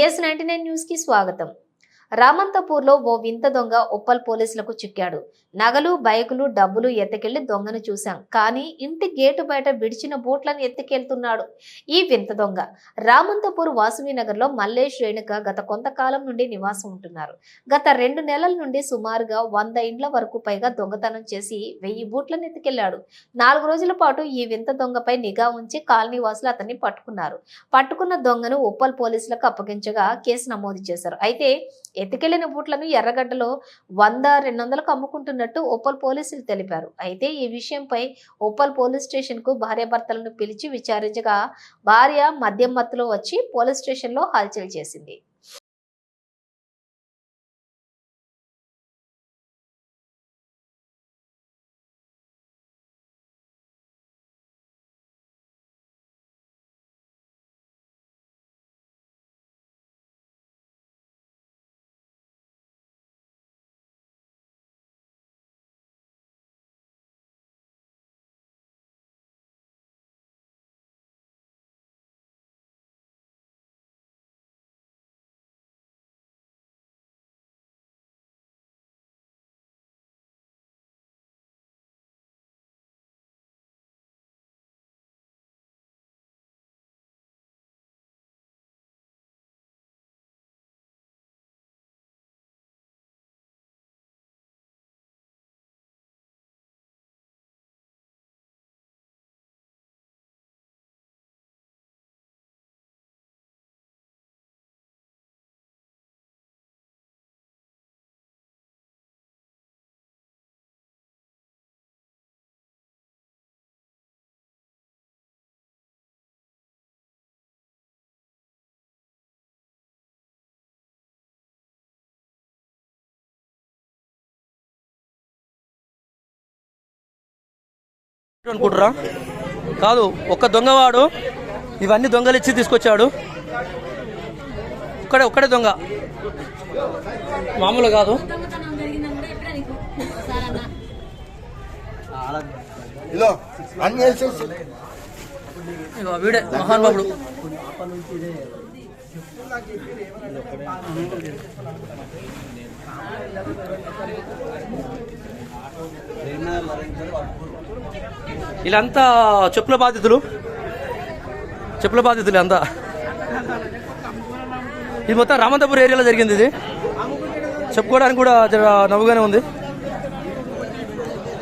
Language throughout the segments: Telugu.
బిఎస్ నైన్టీ నైన్ న్యూస్కి స్వాగతం. రామంతపూర్లో ఓ వింత దొంగ ఉప్పల్ పోలీసులకు చిక్కాడు. నగలు బైకులు డబ్బులు ఎత్తుకెళ్ళి దొంగను చూశాం. కానీ ఇంటి గేటు బయట విడిచిన బూట్లను ఎత్తుకెళ్తున్నాడు ఈ వింత దొంగ. రామంతపూర్ వాసవి నగర్లో మల్లేష్ రేణుక గత కొంతకాలం నుండి నివాసం ఉంటున్నారు. గత రెండు నెలల నుండి సుమారుగా వంద ఇండ్ల వరకు పైగా దొంగతనం చేసి వెయ్యి బూట్లను ఎత్తుకెళ్ళాడు. నాలుగు రోజుల పాటు ఈ వింత దొంగపై నిఘా ఉంచి కాలనీ వాసులు అతన్ని పట్టుకున్నారు. పట్టుకున్న దొంగను ఉప్పల్ పోలీసులకు అప్పగించగా కేసు నమోదు చేశారు. అయితే ఎతికెళ్ళిన బూట్లను ఎర్రగడ్డలో వంద రెండు వందలకు అమ్ముకుంటున్నట్టు ఉప్పల్ పోలీసులు తెలిపారు. అయితే ఈ విషయంపై ఉప్పల్ పోలీస్ స్టేషన్కు భార్యాభర్తలను పిలిచి విచారించగా భార్య మద్యం మత్తులో వచ్చి పోలీస్ స్టేషన్లో హల్చల్ చేసింది. అనుకుంటురా కాదు ఒక్క దొంగవాడు ఇవన్నీ దొంగలు ఇచ్చి తీసుకొచ్చాడు. ఒక్కడే ఒక్కడే దొంగ. మామూలు కాదు. వీడే మహానుభావుడు. వీళ్ళంతా చెప్పుల బాధితులు? చెప్పుల బాధితులు అంతా. ఇది మొత్తం రామంతపూర్ ఏరియాలో జరిగింది ఇది. చెప్పుకోవడానికి కూడా నవ్వుగానే ఉంది.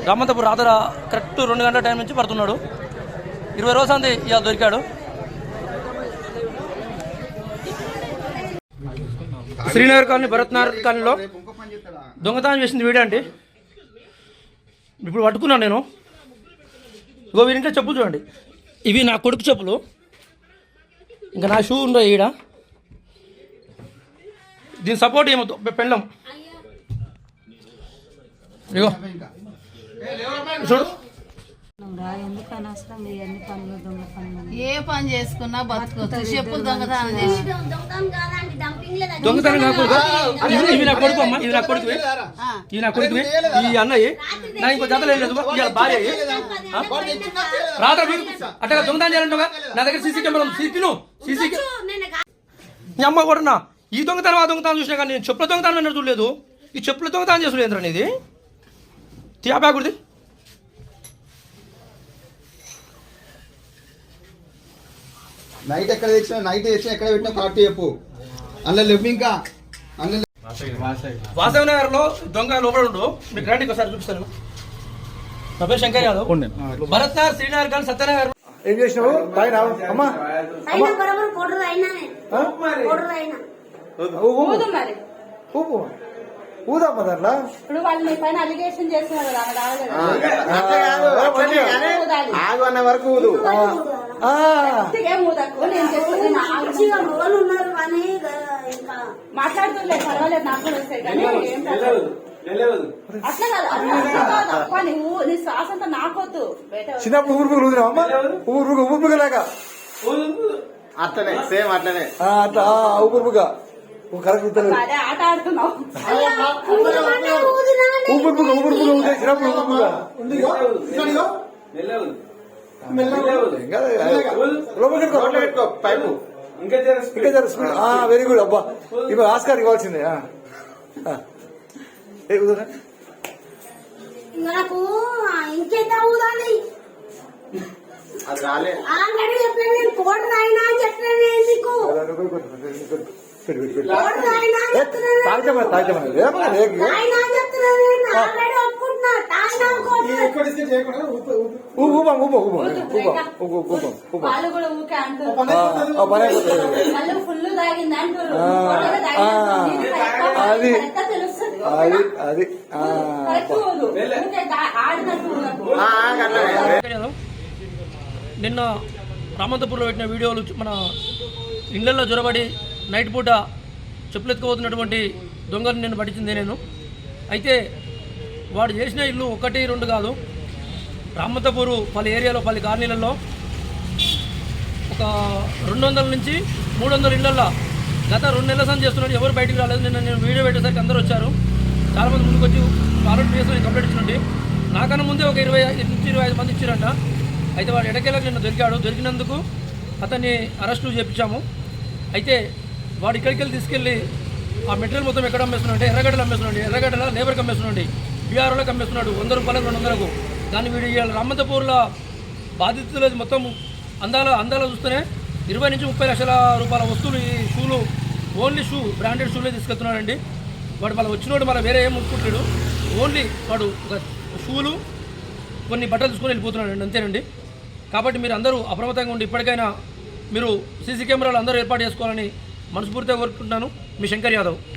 రామంతపూర్ రాత్ర కరెక్ట్ రెండు గంటల టైం నుంచి పడుతున్నాడు. ఇరవై రోజులంది అంది దొరికాడు. శ్రీనగర్ కాలనీ భరత్ నగర్ కాలనీలో దొంగతనం చేసింది వీడే అండి. ఇప్పుడు పట్టుకున్నాను నేను. ఇగో వీరి ఇంకా చెప్పులు చూడండి. ఇవి నా కొడుకు చెప్పులు. ఇంకా నా షూ ఉండవు ఈడ. దీని సపోర్ట్ ఏమవుతు పెళ్ళం. ఇగో. చూడు. రా, ఎందుకు అనవసరం? ఈ అన్ని పనులు దొంగ పనులు? ఏ పని చేసుకున్నా బతుకోవచ్చు చెప్పులు దొంగతనం చేసి దొంగతనం కాకూడదు? ఇవి- ఇవి నా కొడుకు అమ్మ ఇవి నా కొడుకు ఇవి నా కొడుకు ఈ అన్నయ్య? నా ఇంకో జతలు ఏం లేదు ఇవాళ భార్య? రాత్రి అట్లా దొంగతనం చేయాలంటావా నా దగ్గర సీసీ కెమెరా ఉంది. సీసీ తిను సీసీ నీ అమ్మ కూడా నా. ఈ దొంగతనం ఆ దొంగతనం చూసినా కానీ నేను చెప్పుల దొంగతనం చూడలేదు. ఈ చెప్పుల దొంగతనం చేసులేదు ఇది తీయా బ్యాగుడిది నైట్ ఎక్కడ తెచ్చినా నైట్ తెచ్చినా ఎక్కడ పెట్టినా కరెక్ట్ చెప్పు. అందులో లేవు ఇంకా అందులో వాసవి నగర్లో దొంగ లోపల ఉండు. మీకు రండి ఒకసారి చూపిస్తాను. నా పేరు శంకర్ యాదవ్. భరత్ నగర్ శ్రీనగర్ కానీ సత్యనగర్. ఏం చేసినావు? పైన అమ్మా. ఊదమ్మా దాంట్లో ఇప్పుడు వాళ్ళు మీ పైన అలిగేషన్ చేస్తున్నారు కదా. ఆగు అన్న వరకు ఊదు. ఉన్నారు కానీ ఇక మాట్లాడుతుండే పర్వాలేదు నాకు కూడా వస్తాయి కానీ ఏం పర్వాలేదు. అట్లా కాదు అట్లా కాదు అప్ప నువ్వు నీ శ్వాస అంతా నాకొద్దు. బయట చిన్నప్పుడు ఊరు అమ్మా? ఊరు అట్లనే సేమ్ అట్లనే. అట్లా పురుగుగా కరెక్ట్ అదే ఆట ఆడుతున్నావు. చిన్నప్పుడు ఊపిరి పెట్టుకో. పైపు. ఇంకా జర స్పీడ్ వెరీ గుడ్ అబ్బా. ఇప్పుడు ఆస్కార్ ఇవ్వాల్సిందే. ఏ కుదరా నాకు ఇంకెంత ఊదాలి అది రాలే. ఆల్రెడీ చెప్పాను నేను కోట అని చెప్పాను నేను నీకు. చెప్తున్నాను ఆల్రెడీ ఊపం ఊపం. ఊపం ఊపం ఊపం ఊపం ఊపం? అది. అది అది నిన్న రామంతపూర్లో పెట్టిన వీడియోలు మన ఇళ్ళలో జొరబడి నైట్ పూట చెప్పులు ఎత్తుకుపోతున్నటువంటి దొంగలు నేను పట్టించింది నేను. అయితే వాడు చేసిన ఇల్లు ఒకటి రెండు కాదు. రామతపూరు పలు ఏరియాలో పలు కాలనీలలో ఒక రెండు వందల నుంచి మూడు వందల ఇళ్ళల్లో గత రెండు నెలల సంది చేస్తున్నాడు. ఎవరు బయటికి రాలేదు. నిన్న నేను వీడియో పెట్టేసరికి అందరూ వచ్చారు. చాలామంది ముందుకు వచ్చి ఆల్రెడీ చేసిన కంప్లీట్ ఇచ్చినట్టు నాకన్నా ముందే ఒక ఇరవై ఐదు నుంచి ఇరవై ఐదు మంది ఇచ్చారంట. అయితే వాడు ఎడకేలకు నిన్న దొరికాడు. దొరికినందుకు అతన్ని అరెస్టు చేపించాము. అయితే వాడు ఇక్కడికి వెళ్ళి తీసుకెళ్ళి ఆ మెటీరియల్ మొత్తం ఎక్కడ అమ్మేస్తున్నాడు అంటే ఎర్రగడ్డలు అమ్మేస్తున్నాడు. ఎర్రగడ్డల లేబర్కి అమ్మేస్తున్నాడు. బీఆర్ఓలకు అమ్మేస్తున్నాడు వంద రూపాయలకు రెండు వందలకు. దాన్ని వీడు ఇవాళ రామంతపూర్లో బాధితులు మొత్తం అందాల అందాల చూస్తేనే ఇరవై నుంచి ముప్పై లక్షల రూపాయల వస్తువులు ఈ షూలు ఓన్లీ షూ బ్రాండెడ్ షూలే తీసుకెళ్తున్నాడండి. వాడు మళ్ళీ వచ్చినోడు మళ్ళీ వేరే ఏం ముట్టుకుంటాడు ఓన్లీ వాడు ఒక షూలు కొన్ని బట్టలు తీసుకొని వెళ్ళిపోతున్నాడండి అంతేనండి. కాబట్టి మీరు అందరూ అప్రమత్తంగా ఉండి ఇప్పటికైనా మీరు సీసీ కెమెరాలు అందరూ ఏర్పాటు చేసుకోవాలని మనస్ఫూర్తిగా కోరుకుంటున్నాను. మీ శంకర్ యాదవ్.